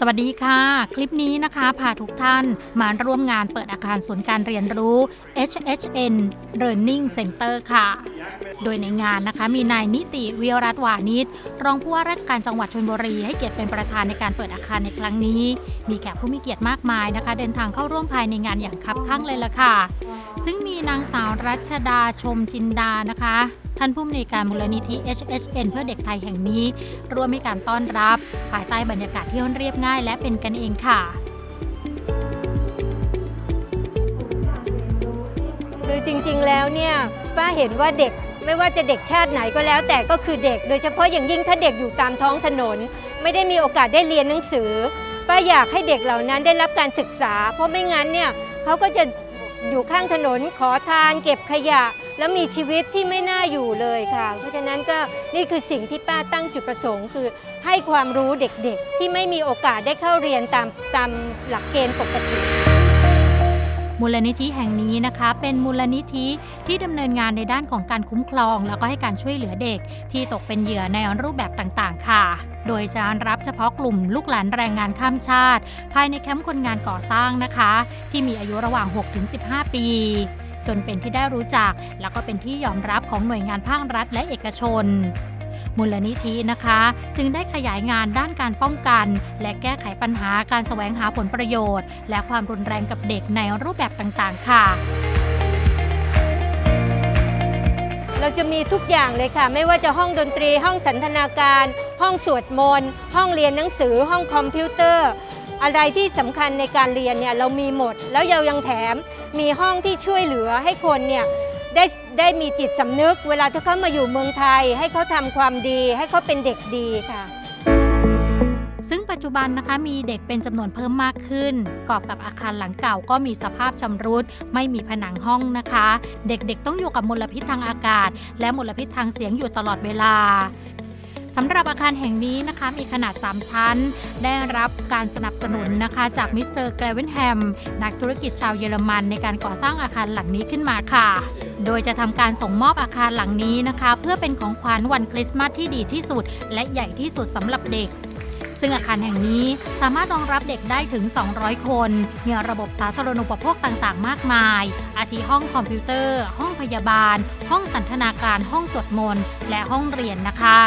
สวัสดีค่ะ คลิปนี้นะคะพาทุกท่านมาร่วมงานเปิดอาคารศูนย์การเรียนรู้ HHN Learning Center ค่ะ โดยในงานนะคะมีนายนิติวิรัตวานิชรองผู้ว่าราชการจังหวัดชลบุรีให้เกียรติเป็นประธานในการเปิดอาคารในครั้งนี้ มีแขกผู้มีเกียรติมากมายนะคะ เดินทางเข้าร่วมภายในงานอย่างคับข้างเลยล่ะค่ะ ซึ่งมีนางสาวรัชดาชมจินดานะคะ ท่านผู้อำนวยการมูลนิธิ HHN เพื่อเด็กไทยแห่งนี้ ร่วมให้การต้อนรับ ภายใต้บรรยากาศที่เรียบง่าย และเป็นกันเองค่ะคือจริงๆแล้วเนี่ยป้าเห็นว่าเด็กไม่ว่าจะเด็กชาติไหนก็แล้วแต่ก็คือเด็ก โดยเฉพาะอย่างยิ่งถ้าเด็กอยู่ตามท้องถนน ไม่ได้มีโอกาสได้เรียนหนังสือ ป้าอยากให้เด็กเหล่านั้นได้รับการศึกษา เพราะไม่งั้นเนี่ยเขาก็จะ อยู่ข้างถนนขอทานเก็บขยะ แล้วมีชีวิตที่ไม่น่าอยู่เลยค่ะ เพราะฉะนั้นก็นี่คือสิ่งที่ป้าตั้งจุดประสงค์ คือให้ความรู้เด็กๆ ที่ไม่มีโอกาสได้เข้าเรียนตามตามหลักเกณฑ์ปกติ มูลนิธิแห่งนี้นะคะ เป็นมูลนิธิที่ดำเนินงานในด้านของการคุ้มครอง แล้วก็ให้การช่วยเหลือเด็ก ที่ตกเป็นเหยื่อในรูปแบบต่างๆ ค่ะ โดยจะรับเฉพาะกลุ่มลูกหลานแรงงานข้ามชาติ ภายในแคมป์คนงานก่อสร้างนะคะ ที่มีอายุระหว่าง 6-15 ปีจนเป็นที่ได้รู้จัก แล้วก็เป็นที่ยอมรับของหน่วยงานภาครัฐและเอกชน มูลนิธินะคะ จึงได้ขยายงานด้านการป้องกัน และแก้ไขปัญหาการแสวงหาผลประโยชน์ และความรุนแรงกับเด็กในรูปแบบต่างๆ ค่ะเราจะมีทุกอย่างเลยค่ะ ไม่ว่าจะห้องดนตรี ห้องสันทนาการ ห้องสวดมนต์ห้องเรียนหนังสือ ห้องคอมพิวเตอร์ อะไรที่สำคัญในการเรียนเนี่ยเรามีหมด แล้วเรายังแถมมีห้องที่ช่วยเหลือให้คนเนี่ย ได้ได้มีจิตสำนึก เวลาที่เขามาอยู่เมืองไทย ให้เขาทำความดี ให้เขาเป็นเด็กดีค่ะ ซึ่งปัจจุบันนะคะมีเด็กเป็นจำนวนเพิ่มมากขึ้น กอบกับอาคารหลังเก่าก็มีสภาพชำรุด ไม่มีผนังห้องนะคะ เด็กๆ ต้องอยู่กับมลพิษทางอากาศ และมลพิษทางเสียงอยู่ตลอดเวลาสำหรับอาคารแห่งนี้นะคะมีขนาด 3 ชั้น ได้รับการสนับสนุนนะคะ จากมิสเตอร์แกรเวนแฮมนักธุรกิจชาวเยอรมันในการก่อสร้างอาคารหลังนี้ขึ้นมาค่ะ โดยจะทำการส่งมอบอาคารหลังนี้นะคะ เพื่อเป็นของขวัญวันคริสต์มาสที่ดีที่สุด และใหญ่ที่สุดสำหรับเด็ก ซึ่งอาคารแห่งนี้สามารถรองรับเด็กได้ถึง 200 คน มีระบบสาธารณูปโภคต่างๆ มากมาย อาทิห้องคอมพิวเตอร์ ห้องพยาบาล ห้องสันทนาการ ห้องสวดมนต์ และห้องเรียนนะคะ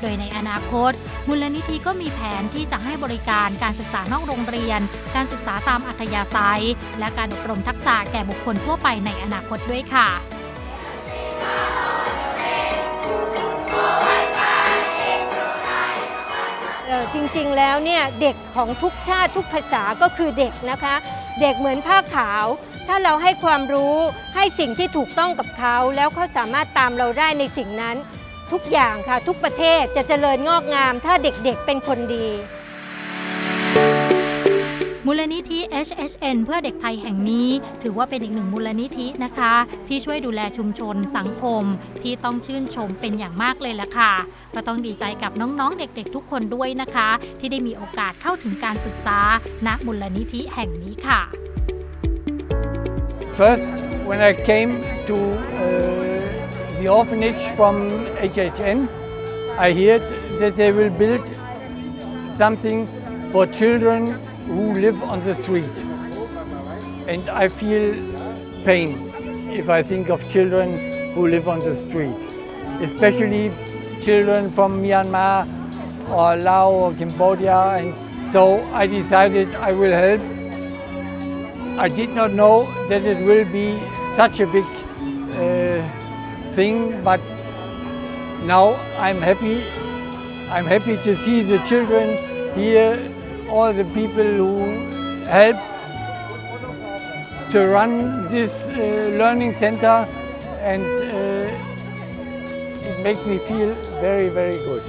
โดยในอนาคต มูลนิธิก็มีแผนที่จะให้บริการการศึกษานอกโรงเรียน การศึกษาตามอัธยาศัย และการอบรมทักษะแก่บุคคลทั่วไปในอนาคตด้วยค่ะ จริงๆแล้วเนี่ยเด็กของทุกชาติทุกภาษาก็คือเด็กนะคะ เด็กเหมือนผ้าขาว ถ้าเราให้ความรู้ให้สิ่งที่ถูกต้องกับเขา แล้วเขาสามารถตามเราได้ในสิ่งนั้น ทุกอย่างค่ะ ทุกประเทศจะเจริญงอกงาม ถ้าเด็กๆเป็นคนดี มูลนิธิ HHN เพื่อเด็กไทยแห่งนี้ ถือว่าเป็นอีกหนึ่งมูลนิธินะคะ ที่ช่วยดูแลชุมชนสังคม ที่ต้องชื่นชมเป็นอย่างมากเลยล่ะค่ะ ก็ต้องดีใจกับน้องๆเด็กๆ ทุกคนด้วยนะคะ ที่ได้มีโอกาสเข้าถึงการศึกษาณมูลนิธิแห่งนี้ค่ะ First, when I came to uh, the orphanage from HHN, I heard that they will build something for children who live on the street. And I feel pain if I think of children who live on the street, especially children from Myanmar or Laos or Cambodia. And so I decided I will help I did not know that it will be such a big uh, thing, but now I'm happy. I'm happy to see the children here, all the people who help to run this uh, learning center, and uh, it makes me feel very, very good.